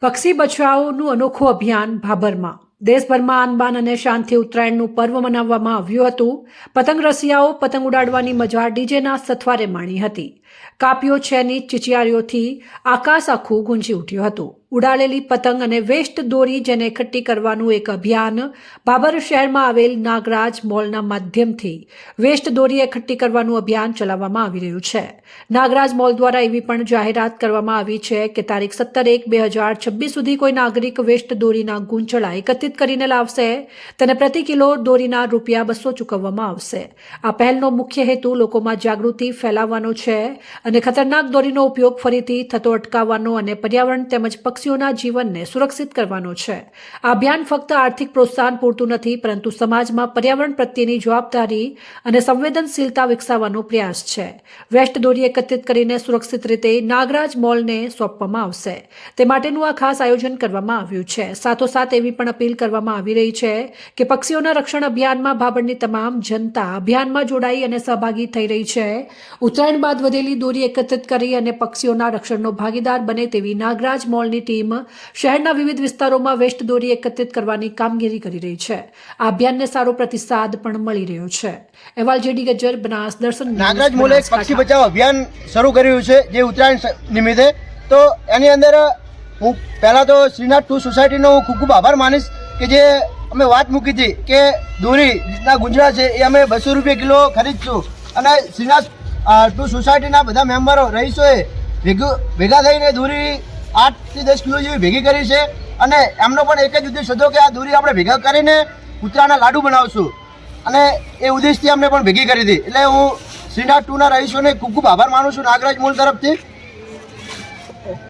પક્ષી બચાવોનું અનોખું અભિયાન ભાભરમાં. દેશભરમાં આનબાન અને શાંતિ ઉત્તરાયણનું પર્વ મનાવવામાં આવ્યું હતું. પતંગ રસિયાઓ પતંગ ઉડાડવાની મજા ડીજેના સથવારે માણી હતી. કાપ્યો છેની ચિચિયારીઓથી આકાશ આખું ગુંજી ઉઠ્યું હતું. ઉડાડેલી પતંગ અને વેસ્ટ દોરી જેને એકઠી કરવાનું એક અભિયાન, બાબર શહેરમાં આવેલ નાગરાજ મોલના માધ્યમથી વેસ્ટ દોરી એકઠી કરવાનું અભિયાન ચલાવવામાં આવી રહ્યું છે. નાગરાજ મોલ દ્વારા એવી પણ જાહેરાત કરવામાં આવી છે કે તારીખ સત્તર એક બે હજાર છવ્વીસ સુધી કોઈ નાગરિક વેસ્ટ દોરીના ગુંચળા એકત્રિત કરીને લાવશે, તેને પ્રતિ કિલો દોરીના રૂપિયા બસો ચૂકવવામાં આવશે. આ પહેલનો મુખ્ય હેતુ લોકોમાં જાગૃતિ ફેલાવવાનો છે અને ખતરનાક દોરીનો ઉપયોગ ફરીથી થતો અટકાવવાનો અને પર્યાવરણ તેમજ પક્ષીઓના જીવનને સુરક્ષિત કરવાનો છે. આ અભિયાન ફક્ત આર્થિક પ્રોત્સાહન પૂરતું નથી, પરંતુ સમાજમાં પર્યાવરણ પ્રત્યેની જવાબદારી અને સંવેદનશીલતા વિકસાવવાનો પ્રયાસ છે. વેસ્ટ દોરી એકત્રિત કરીને સુરક્ષિત રીતે નાગરાજ મોલને સોંપવામાં આવશે. તે માટેનું આ ખાસ આયોજન કરવામાં આવ્યું છે. સાથોસાથ એવી પણ અપીલ કરવામાં આવી રહી છે કે પક્ષીઓના રક્ષણ અભિયાનમાં ભાબડની તમામ જનતા અભિયાનમાં જોડાઈ અને સહભાગી થઈ રહી છે. ઉત્તરાયણ બાદ વધેલી દોરી એકત્રિત કરી અને પક્ષીઓના રક્ષણનો ભાગીદાર બને તેવી નાગરાજ મોલની ટીમ શહેરના વિવિધ વિસ્તારોમાં વેસ્ટ દોરી એકત્રિત કરવાની કામગીરી કરી રહી છે. આ અભિયાનને સારો પ્રતિસાદ પણ મળી રહ્યો છે. અહેવાલ જેડી ગજર બનાસ દર્શન નાગરાજ મોલે પક્ષી બચાવ અભિયાન શરૂ કર્યું છે જે ઉત્તરાયણ નિમિત્તે. તો એની અંદર હું પહેલાં તો શ્રીનાથ ટુ સોસાયટીનો હું ખૂબ ખૂબ આભાર માનીશ કે જે અમે વાત મૂકી હતી કે દોરી જેટલા ગુંજરા છે એ અમે બસો રૂપિયા કિલો ખરીદશું. અને શ્રીનાથ ટુ સોસાયટીના બધા મેમ્બરો રહીશોએ ભેગું ભેગા થઈને દોરી આઠથી દસ કિલો જેવી ભેગી કરી છે અને એમનો પણ એક જ ઉદ્દેશ હતો કે આ દોરી આપણે ભેગા કરીને કૂતરાના લાડુ બનાવશું. અને એ ઉદ્દેશથી અમને પણ ભેગી કરી હતી. એટલે હું શ્રીનાથ ટુના રહીશોને ખૂબ ખૂબ આભાર માનું છું નાગરાજ મૂળ તરફથી.